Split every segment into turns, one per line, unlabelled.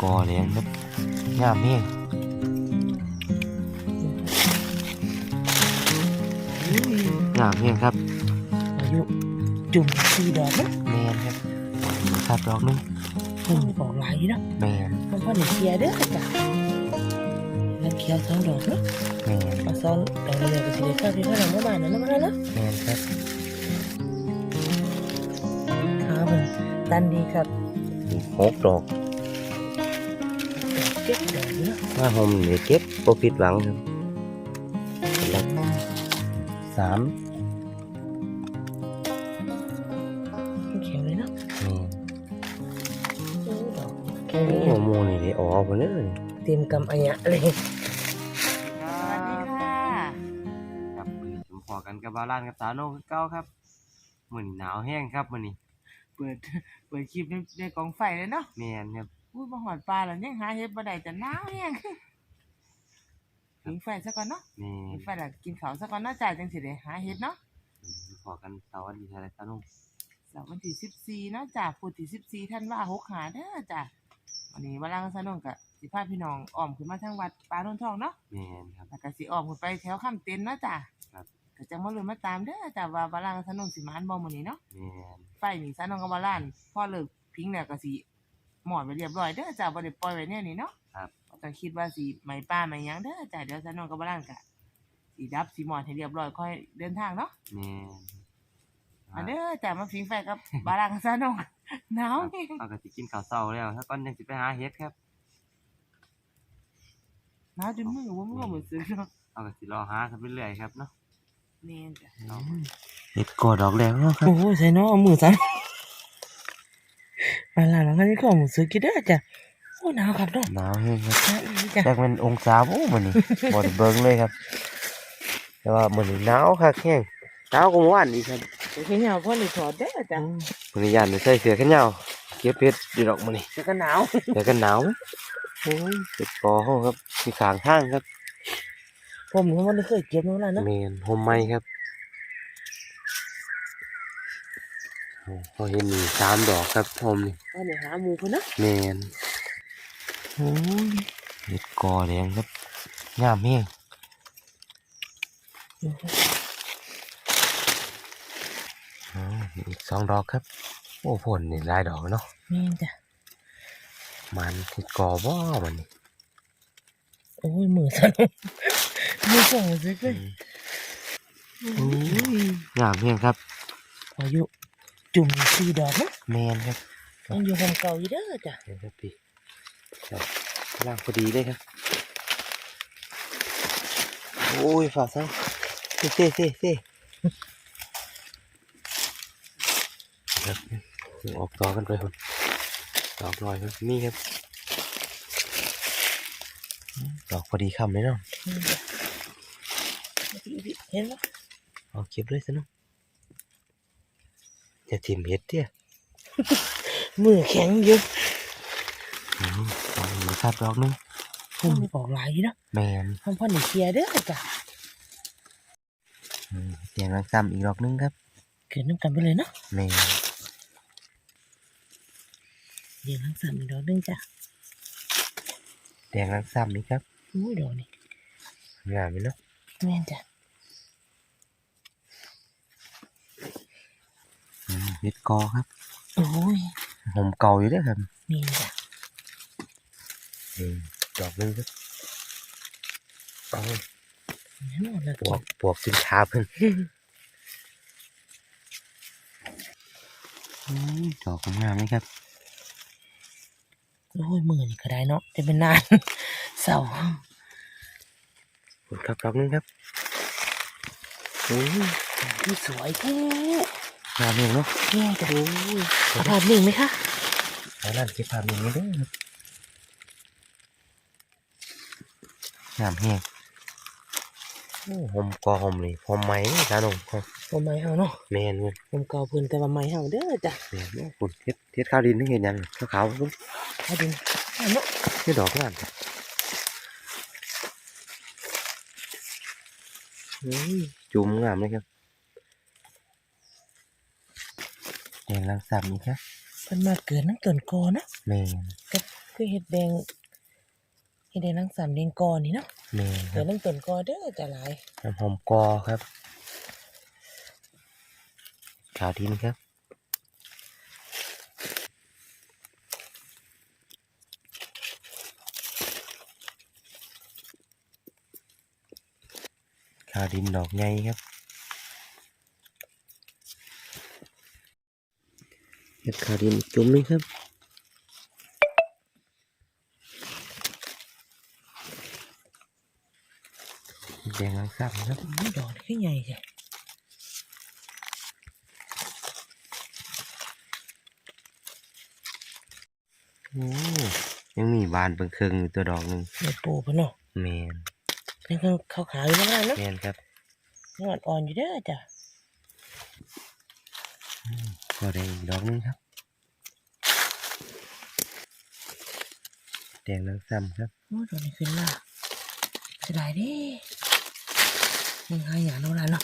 กอแดงครับงามแห้งงามแห้งครับ
อายุจุ่มสี่ดอกนะ
แมนครับครับดอกหนึง
เพิ่งออกหลายอยู่นะ
แมน
มันพ่อหนึ่งเคลียร์เด้อจ้ะแล้วเคลียร์สองดอกเนาะ
แมน
มาซ้อนดอกเดียวก็สิได้เข้าที่ข้างหลังบ้านนั่นนะมันนะ
แมนครับ
ขามันดันดีครับ
มีหกดอก
เจ็บดอกอยู่นะ
ว่าผมนี่เก็บโปรฟิตหวังครับแล้วสาม
แข็งเลยเนาะ
แมน
โอ้ดอกแข็ง
โอ้
เลย
โมนี่ได้ออกมาเลย
เต็มกำอัญญะเลย
สวัสดีค่ะ
ครับมือผมพอกันกับบาลานกับสาวโนคือเก้าครับมือนี้หนาวแห้งครับมือนี้
เปิดเปิดคลิปในในกองไฟเลยเนาะ
แมนครับ
พูดมาหอดปลาแล้วยังหาเห็ดบ่ได้แต่หนาวแห้งกินไฟซะก่อนเนาะ
แม
กิ
น
นไฟแล้วกินข้าวซะก่อนเนาะจ้าจังสิได้หาเห็ดเนาะ
พอกันเสาร์วันดีอะไรสาวโน
เสาร์วันที่14เนาะจ้าพุธที่14ธันวาคม65เด้อจ้าวันนี้วาลังสนงกับสิพาพี่น้องอ้อมขึ้นมาทางวัดปลาโนนทองเนาะ
แมนครับ
แล้วก็สิอ้อมขึ้นไปแถวข้ามเต็นเนาะจ้า
ครับ
ก็จังมาลุ้นมาตามเด้อจ้าว่าวาลังสนงสิมานบ่มื้อนี้เนาะ
แมน
ไฟนี่ซะน้องกับว่าล้านพ่อเลิกพิงแล้วก็สิ หมอดไว้เรียบร้อยเด้อจ้าบ่ได้ปล่อยไว้แน่นี่เนาะ
ครับ
บ่ต้องคิดว่าสิไหมป้าไหมหยังเด้อจ้าเดี๋ยวซะน้องกับว่าล้านก็สิดับสิหมอดให้เรียบร้อยค่อยเดินทางเนาะ
แมน
มาเด้อจ้ามาพิงไฟกับบาลานกับซะน้องหนาวนี่
เอากะสิกินข้าวเช้าแล้วถ้าก่อนยังสิไปหาเฮ็ดครับ
หนาวจนมือบ่มือบ่สึกเนาะ
เอากะสิรอหากันไปเรื่อยครับเนาะ
แม่นจ้ะ
เฮ็ดกอดอกแดงเนาะครับ
โอ้ยใส่เนาะเอามือสั่น มาลาแล้วงั้นก็มือซื้อกินเด้อจ้ะโอ้หนาวครับเนาะ
หนาวแห้งครับ
จ้ะ
แต่มันองศาโอ้มื้อนี้บ่ได้เบิ่งเลยครับ แต่ว่ามื้อนี้หนาวคักแห้งหนาวกว่าเมื่อวานอีกครับ
เดี๋ยวพี่เหงาพ่อหนึ่งถอดเด้จ้ะ
มื้อนี้ย่านได้ใส่เสื้อแขนยาวเก็บเฮ็ดอยู่ดอกมื้อนี้
เดี๋ยวก็หนาว
แต่ก็หนาวโอ้ยเฮ็ดกอเฮาครับมีขางทางครับ
ผมนี่มันไม่เคยเก็บมาแล้วนะ
แม่นห่มไม้ครับ โอ้เขาเห็นนี่สามดอกครับห่มนี่
ก็เนี่ยหาหมูเพิ่นเนาะ
แมนโอ้ยเห็ดกอแดงครับงามแห้งอ๋ออีกสองดอกครับ โอ้ผลนี่หลายดอกเนาะ
แม่นจ้ะ
มันเห็ดกอบ่มันนี่
โอ้ยมือสั่นมือสั่นซื้อเลย
โอ้ยงามแห้งครับ
อายุ จุ่มสี่ดอกนะ
แมนครับ
ยังอยู่ของเก่าอยู่เด้อจ้ะ
เห็นครับพี่ครับล่างพอดีเลยครับ โอ้ยฝ่าซ้ายเซ่เซ่เซ่เซ่ครับออกต่อกันไปคนดอกลอยครับนี่ครับดอกพอดีคำเลยเนาะ
เห็นไหม
เอาเก็บเลยซะเนาะ จะทิมเห็ดเตี้ย
มือแข็งอยู่
อืมเอาอีกครับดอกหนึง
ผมออกหลายอยู่นะ
แมน
ทำพ่อหนึ่งเคลียร์เด้อจ้ะ
อืมเตียงรังซ้ำอีกดอกหนึงครับ
เกิดน้ำกันไปเลยเนาะ
แมน
เดี๋ยวทั้งสามอีกดอกหนึงจ้ะ
เตียงรังซ้ำอีกครับ
อุ้ยดอกนี่
งามไหมเนาะ
แม่นจ้ะ
อืม เห็ดกอครับ
โอ้ย
ผมเก่าอยู่เด้วยครับ
แม่นจ้ะ
อืมดอกหนึงครับเอา
แน่นอนแล้ว
ปวกปวกสินค้าเพิ่นอืมดอกงามไหมครับ
โอ้ยมือนี่ก็ได้เนาะจะเป็นนานเศร้า
ขอบคุณครับดอกหนึงครับอืม
ที่สวยแท้
งามเองเนาะ
แม่จ้ะโอ้ยเอาภาพนิ่งไหมคะ
แล้วนั่นเก็บภาพนี้เด้อครับงามแห้งโอ้หอมกอหอมนี่หอมไหมจ้าหนุ่มครับ
ผมไม่เอาเนาะ
แมนเงิน
ผมเก่าเพิ่นแต่ว่าไม่เอาเด้อจ้ะ
แมนเนาะคุณเฮ็ดเฮ็ดข้าวดินนี่เห็นยังขาวขาวๆปุ๊บ
เอาดิเอาเนาะ
เฮ็ดดอกงามอืมจุ่มงามเลยครับ แดงลังสามนี่ครับ
มันมาเกิดน้ำต้นกอนะ
แม่น
ก็คือเห็ดแดงเห็ดแดงนังสามแดงกอนี่เนาะ
แม่นค
เกิ
รั
ด
บ
น้ำต้นกอเด้อจะหลาย
น้ำหอมกอครับ ขาวดินครับ ขาวดินดอกใหญ่ครับ เห็ดขาวดินจุ่มเลยครับแดงลังซ้ำครับ
อื้อดอกนี่คือใหญ่จ้ะ
โอ้ยังมีบานเบิ่งเครื่องอยู่ตัวดอกหนึ่ง
เห็ดปูพะเนาะ
แมน
นี่ก็ขาวๆอยู่แล้วเนาะ
แมนครับ
งอดอ่อนอยู่เด้อจ้ะ
ก็ได้อีกดอกหนึงครับแดงลังซ้ำครับ
โอ้ดอกนี้ขึ้นมาเสียดายเดิยังหาอย่างน้องลานเนาะ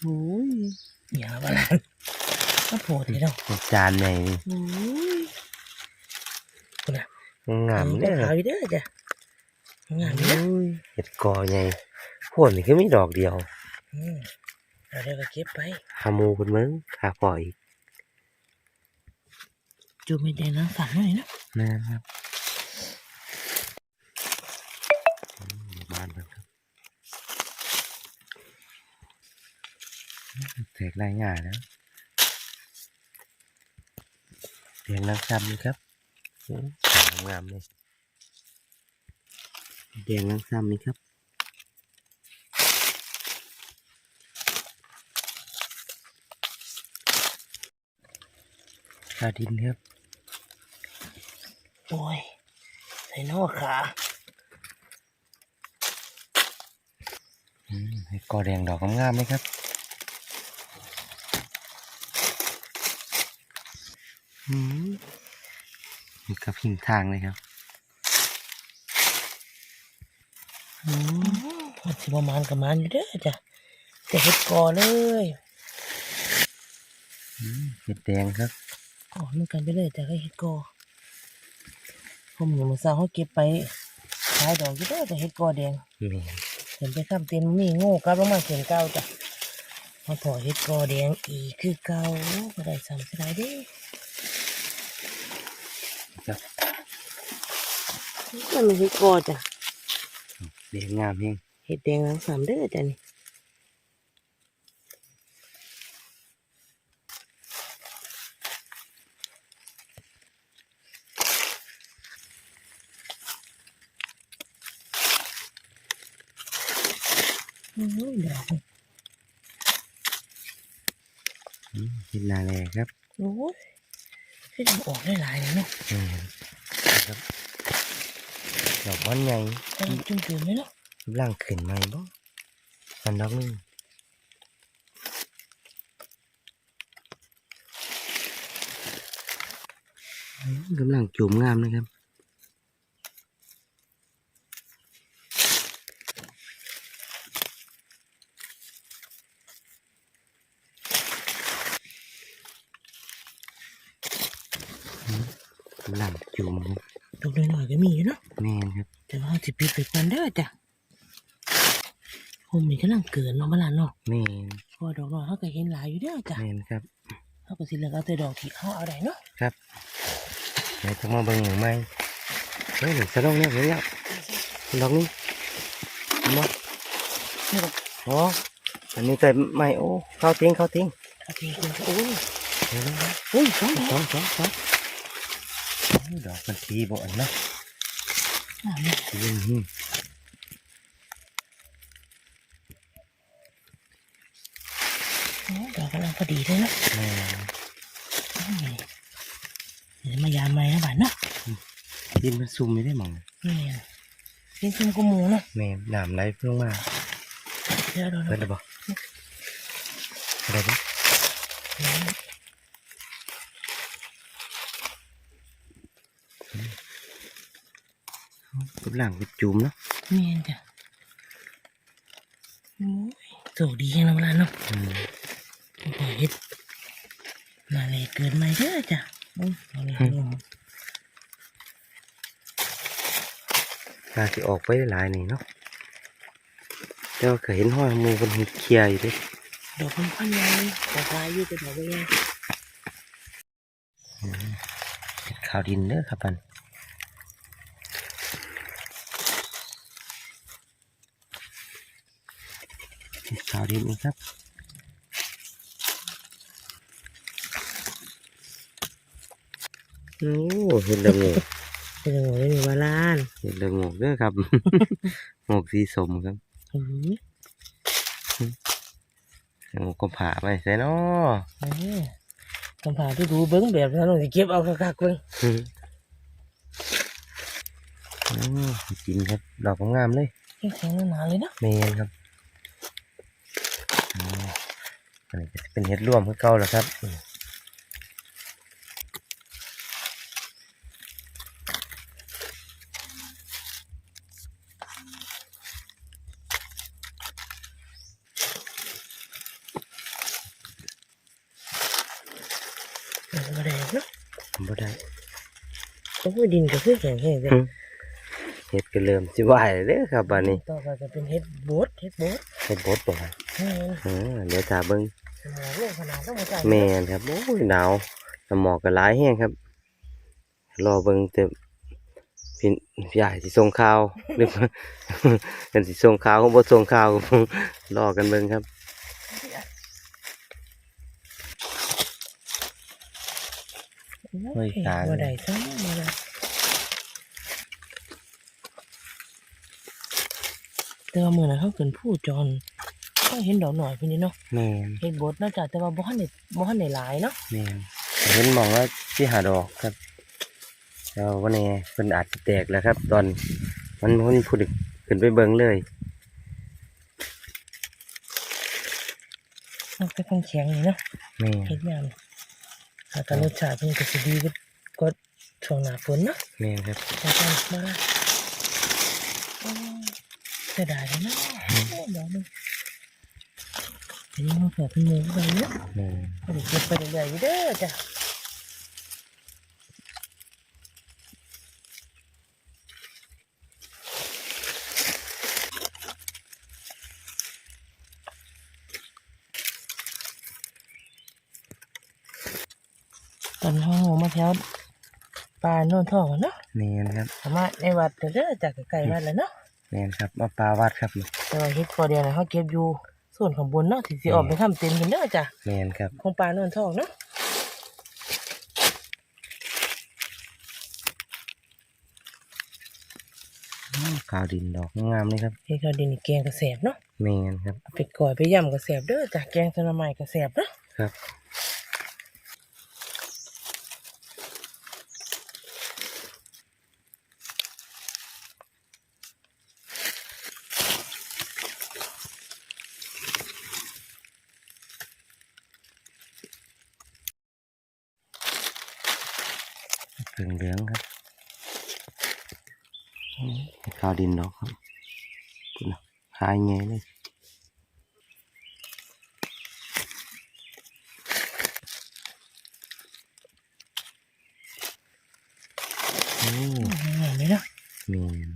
โอ้ย
อย่าบ้าลานก็โผล่ทีเนาะ
จานใหญ่นี่
โอ้ยคุณน่ะ
งาม
ก็
เนี่ย
ขาวอยู่เด้อจ้ะงามอยู่นะ
โอ้ยเห็ดกอใหญ่พวกนี่คือมีดอกเดียว
อืม เราได้ก็เก็บไป
หาหมูเพิ่นเบิ่งขาปล่อย
จูไม่ได้น้ำฝันหน่อยเนาะ
แม่นครับอืมบานเพิ่นครับแตกลายง่ายแล้วแดงลังซ้ำนี่ครับโอ้ยสวยงามเลยแดงลังซ้ำนี่ครับ ตาดินครับ
โอ้ย ใส่นอกขา
อืมให้กอแดงดอกงามๆไหมครับ อืมนี่กับหินทางเลยครับอืม
มันสิประมาณกับมันอยู่เด้อจ้ะแต่เห็ดกอเลย
อืมเห็ดแดงครับ
อ๋อมันกันไปเลยจ้ะก็เห็ดกอผมอยู่เมื่อเช้าเขาเก็บไปขายดอกอยู่เด้อแต่เห็ดกอแดง
นี่
เห็นไปข้ามเต็มมีโง่กลับลงมาเขียนเก้าจ้ะมาพอเห็ดกอแดงอีกคือเก่าก็ได้สามสไลด์เด้
ครับ
ก็มีเห็ดกอจ้ะ
แดงงามเอง
เห็ดแดงทั้งสามเด้อจ้ะนี่ โอ้ยดอกนี่
อืม เห็ดนาแลครับ
โอ้ยคือจะออกได้หลายเลยเนาะ
อืมครับดอกมันใหญ่
แต่มันจุ่มจุ่มเลยเนาะ
กำลังขึ้นใหม่บ่มันดอกหนึงอืมกำลังจุ่มงามนะครับ กำลังจุ่มครับ
ดอกน้อยๆก็มีอยู่เนาะ
แม่นครับ
แต่ว่าเราจะปิดไปกันเด้อจ้ะผมนี่กำลังเกินเนาะมาละเนาะ
แม่น
พอดอกน้อยเขาก็เห็นหลายอยู่เด้อจ้ะ
แม่นครับ
เขาก็สิเลือกเอาแต่ดอกที่เขาเอาได้เนาะ
ครับไหนจะมาเบิ่งหนึ่งไหมเฮ้ยหนึ่งสะดองเนี่ยเห็นแล้วดอกนี้เห็นบ่
นี่ดอก
อ๋ออันนี้แต่ไม่โอ้เข้าทิ้งเข้าทิ้ง
เอาทีคุณโอ้ย
เห็นไหม
โอ้ยสองด
ส
อก
องสองสองโอ้ย ดอกมันทีบ่อนเนาะ
อ่านี่
ทีนี่หิ้ง
โอ้ยดอกกำลังพอดีเลยเนาะ
แม่น
นี่เดี๋ยวมายามใหม่นะบ้านเนาะ
ดินมันซุ่มไม่ได้หมอง
นี่เป็นซุ่มกระหมูเนาะ
แม่นน้ำไหลลงมา
เดี๋ยวเรา
เปิดได้บ่อะไรบ่ กำลังไปจุ่มเนาะ
นี่จ้ะโอ้ยโชคดียังนะมาละเนาะ
อืม
พอเฮ็ดเกิดใหม่เด้อจ้ะอุ้ยเอาเลยลง
น่าสิออกไปหลายนี่เนาะแต่ว่าเคยเห็นห้อยหมูคนเห็ดเคลียร์อยู่เด้วย
ดอกมันพันใหญ่ดอกลายอยู่แต่ดอกใหญ่
ข้าวดินเด้อครับปันาวดินอีกครับโอ้เห็ดละโงก
เป็นยังไงมีวาลาน
เห็ดละโงกเด้อครับโงกสีสมครับ
อือ
โงกก็ผ่าไปใส่เนาะ
เออคำผ่าที่ดูเบิ้งแบบนั้นเราจะเก็บเอาคักๆเบิ้ง
อืมกินครับดอกงามๆเลย
แข็งๆหนาๆเลยเนาะ
เมนครับอืมอันนี้ก็จะ เป็นเห็ดร่วมคือเก่าแล้วครับอืม
เออบ่ได้เนาะ
บ่ได้
โอ้ยดินก็คือแข็งแห้งเลย
อืมเห็ดก็เริ่มสิไหวเด้อครับบัดนี้
ต่อไปก็เป็นเฮ็ดโบดเฮ็ดโบด
เห็ดบดบ่ครับ
แม่น
เออเดี๋ยวตาเบิ่ง
สมองโลกขนาดต้องมาจ่าย
แม่นครับโอ้ยหนาวสมองก็หลายแห้งครับ รอเบิ่งแต่พี่พี่ใหญ่สิส่งข่าวหรือว่ากันสิส่งข่าวก็บ่ส่งข่าวก็รอกันเบิ่งครับเฮ้ยตาย
บ่ได้ซ้ำบ่ได้แต่ว่ามื้อนั้นเขาเกินผู้จรเขา เห็นดอกหน่อยเพิ่นนี่เนาะ
แม่น
เฮ็ดโบดเนาะจ้ะแต่ว่าบ่ทันได้บ่ทันได้หลายเนาะ
แม่นเห็นมองว่าที่หาดอกครับแล้ววันนี้เพิ่นอาจจะแตกแล้วครับ ตอนมันมันพูดขึ้นไปเบิ่งเลย
มันเป็นของแข็งนี่เนาะ
แม่น
เฮ็ดงามถ้าการรสชาติเพิ่นก็สิดีกว่าก็ช่วงหน้าฝนเนาะ
แม่นครับ
อาจารย์มาโอ้ยเสียดายเลยเนาะโอ้ยดอกนึงอั นนี้มาเผื่อเป็นหมูไปเนาะ
แม่น
ก็ได้เก็บไปเรื่อยๆอยู่เด้อจ้ะตอนห้องมาแถวปลาโน่นทองอะเนาะ
แม่นครับ
สามารถในวัดเด้อจากไกลๆวัดแล้วเนาะ
แม่นครับมาปลาวัดครับ
แต่ว่าเฮ็ดพอเดียวนะเขาเก็บอยู่ ส่วนข้างบนเนาะที่สิออกไปทำเต็มกันเด้อจ้ะ
แม่นครับ
ของปลาโน่นทองเนาะ
อื้อขาวดินดอกงามเลยครับ
เฮ็ดข้าวดินนี่แกงกระแสบเนาะ
แม่นครับ
เอาไปก่อยไปย่ำกระแสบเด้อจ้ะแกงสนไม้กระแสบเนาะ
ครับ เผืองเหลืองครับอื้อขาวดินดอกครับคุณนะหายไงเลยโอ้
งามเลยเนาะ
แม่น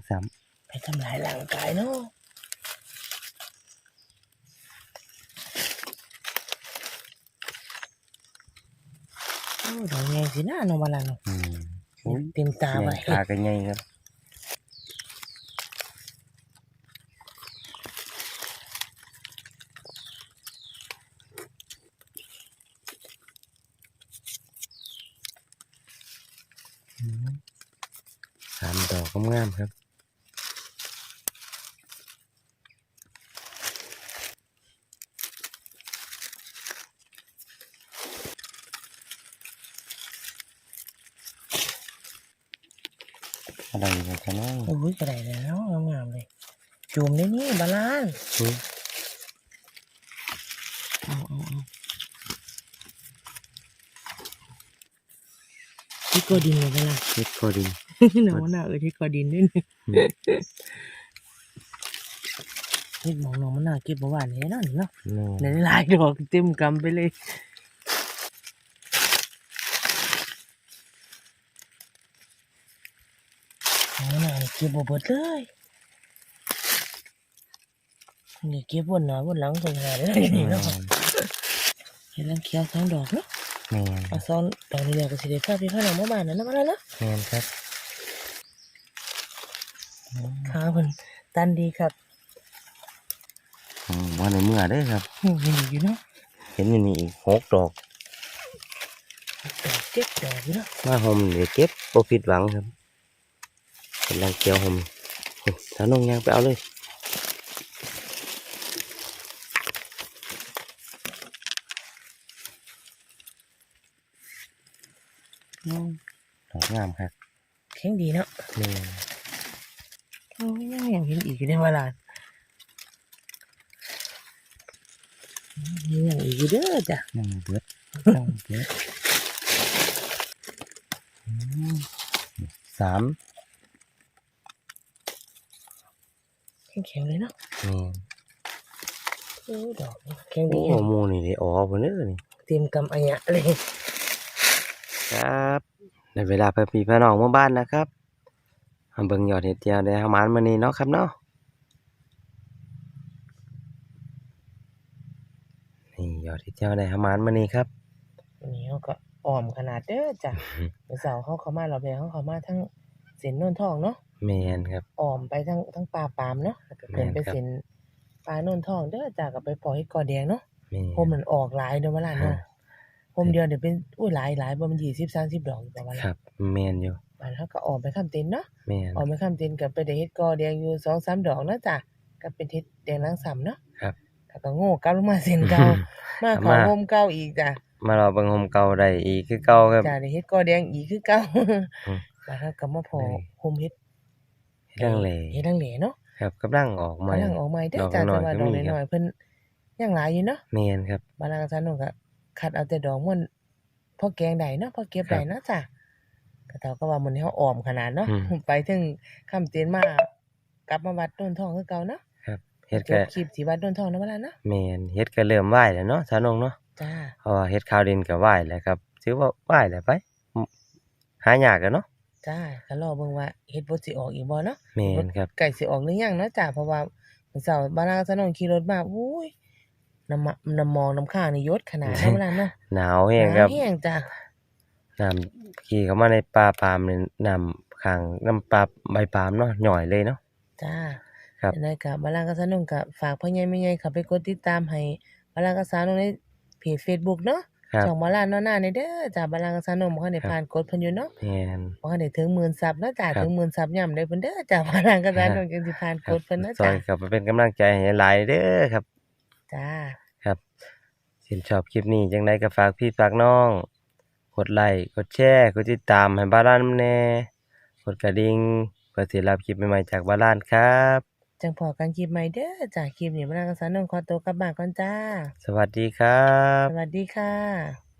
เสียงลังซ้
ไปทำลายร่างกายเนาะโอ้ดอกใหญ่สินะน้องบาลานเนาะำ
อืมโอ้ย
เต็มตา
แม่
ไว้
นขากันใหญ่ครับอืมสามดอกงามๆครับ อะไรกันกันเนาะ
โอ้ยกระไดเลยเนาะงามๆเลยจูมได้นี่บาลาน
อืม
เอาเอาเอาที่กกอดินเลยเวลา
เฮ็ดก็ดี
หนาวหนาวเออที่กอดินด้วยนี่เฮ็ดหมองน้องมันน่าเก็บบ่หวานแน่นอนเนาะ
แม่
ในหลายดอกเต็มกำไปเลย โอ้น่าเก็บบ่เบิดเลยนี่เก็บวนหน้าวนหลังคนหาได้นี่เนาะเห็นแล้วเขียวสองดอกเนาะ
แม่น
เอาซ้อนดอกนี้แล้วก็สิได้พาพี่พาน้องมาบ้านนั่นนะมาแล้วเนาะ
แม่นครับ
ขาเพิ่นตันดีครับ
อืมว่าในเมื่อเด้อครับ
หูยังอยู่เนาะ
เห็นอยู่นี่อีกหกดอก
ดอกเจ็ดดอกอยู่เนาะ
มาห่มเดี๋ยวเก็บบ่ผิดหวังครับ กำลังเกี่ยวห่มสาวน้องยางไปเอาเลย
อืม
ดอกงามครับ
แข็งดีเนาะ
แม่น
โอ้ยยังยังเห็นอีกอยู่ในเวลายังยังอีกอยู่เด้อจ้ะ
ยังเบิดยังเบิดอืมสาม
แข็งๆเลยเนาะ
แม่น
โอ้ยดอกนี่แข็ง
โอ้
ดี
หมูนี่ได้ออกพุ่นเด้อนี่
เต็มกำอัญะเลย
ครับในเวลาไปพี่พี่น้องเมื่อบ้านนะครับมาเบิ่งยอดเห็ดเจียวได้ประมาณมื้อนี้เนาะครับเนาะนี่ยอดเห็ดเจียวได้ประมาณมื้อนี้ครับ
วันนี้เขาก็อ่อมขนาดเด้อจ้ะเมื่อเสาร์เขาเขามาเราแบเขาเขามาทั้งเส้นโน่นทองเนาะ
แมนครับ
อ่อมไปทั้งทั้งปลาปามเนาะแล้วก็เกินไป
แม่นครับ
เส้นปลาโน่นทองเด้อจ้ะก็ไปปล่อยให้กอแดงเนาะ
แม่น
โฮมมันออกหลายเด้อเวลาเนาะโฮมเดียวเดี๋ยวเป็นอุ้ยหลายหลายบ่มันยี่สิบสามสิบดอกอยู่ประมาณ
ค
นั้น
รับแมนอยู่
มันเขาก็ออกไปข้ามเต็นเนาะ
แมน
ออกไปข้ามเต็นกับไปได้เฮ็ดกอแดงอยู่สองสามดอกเนาะจ้ะก็เป็นเฮ็ดแดงลังสำเนาะ
ครับ
แล้วก็โง่กลับลงมาเส้นเก่ามาเขา
มา
โฮมเก่าอีกจ้ะ
มารอเบิ่งโฮมเก่าได้อีกคือเก่าครับ
จ้ะได้เฮ็ดกอแดงอีกคือเก่า
อืม
แล้วเขาก็มาพอ
ได้
โฮมเฮ็ด
เรื่องแหล่
เฮ็ดดังเหลเนาะ
ครับกำลังออกมา
กำลังออกใหม่เด้อ
ดอก
จ้ะ
น้
แต่
อยๆ
ว่า
ก็
ดอก
มีครับ
น้อยๆเพิ่นยังหลายอยู่เนาะ
แมนครับ
บาลางซันนนก็คัดเอาแต่ดอกมันพอแกงได้เนาะพอเก็บ
ครับ
ได้เนาะจ้ะก็เท่ากับว่ามันเฮาออมขนาดเนาะ
อืม
ไปถึงคำเตียนมากลับมาวัดต้นทองคือเก่าเนาะ
ครับเฮ็ด
จ
ก็
บคลิปที่วัดต้นทองเนาะว่าล่ะเนาะ
แมนเฮ็ดก็เริ่มไหว้แล้วเนาะสาวนงเนาะ
จ้า
เพราะว่าเฮ็ดข้าวดินก็ไหว้แล้วครับถือว่าไหว้แล้วไปหายากกันเนาะ
จ้าก็รอเบิ่งว่าเฮ็ดบ่สิออกอีกบ่เนาะ
แมนครับ
ไก่สิออกหรือยังเนาะจ้าเพราะว่ามื้อเช้าบาลางซันนนขี่รถมาอุ้ยน้ำมะน้ำมองน้ำข้างนี่ยศขนาดเนาะว่าล่ะเนาะ
หนาวแห้งครับ
หนาวแห้งจ้า
น้ำขี่เข้ามาในป่าปาล์มนี่น้ำข้างน้ำปลาใบปาล์มเนาะหน่อยเลยเนาะ
จ้า
ครับ
ยังไงกับบาลางกษานุ่งกับฝากพ่อใหญ่แม่ใหญ่เข้าไปกดติดตามให้บาลางกษานุ่งในเพจ Facebook เนาะ
ครับ
ช่องบาลานเนาะหน้าในเด้อจ้าบาลางกษานุ่งบ่คันได้ผ่านกดเพิ่นอยู่เนาะ
แม่น
บ่คันได้ถึงหมื่นซับเนาะจ้า
ครับ
ถึงหมื่นซับย่ํได้เพิ่นเด้อจ้าบาลางกษานุ่งจังสิผ่าน
ค
ก
รับ
ดเพิ่นเนาะ
ซอ
จ้าย
กลับไปเป็นกำลังใจให้หลายเด้อครับ
จ้า
ครับสินชอบคลิปนี้จังไดก็ฝากพี่ฝากน้อง กดไลค์กดแชร์กดติดตามให้บ้านร้านแน่กดกระดิ่งเพื่อสิรับคลิปใหม่ๆจากบ้านร้านครับ
จังพอกันคลิปใหม่เด้อจ้าคลิปนี้บาลางกษานุ่งขอตัวกลับบ้านก่อนจ้า
สวัสดีครับ
สวัสดีค่ะ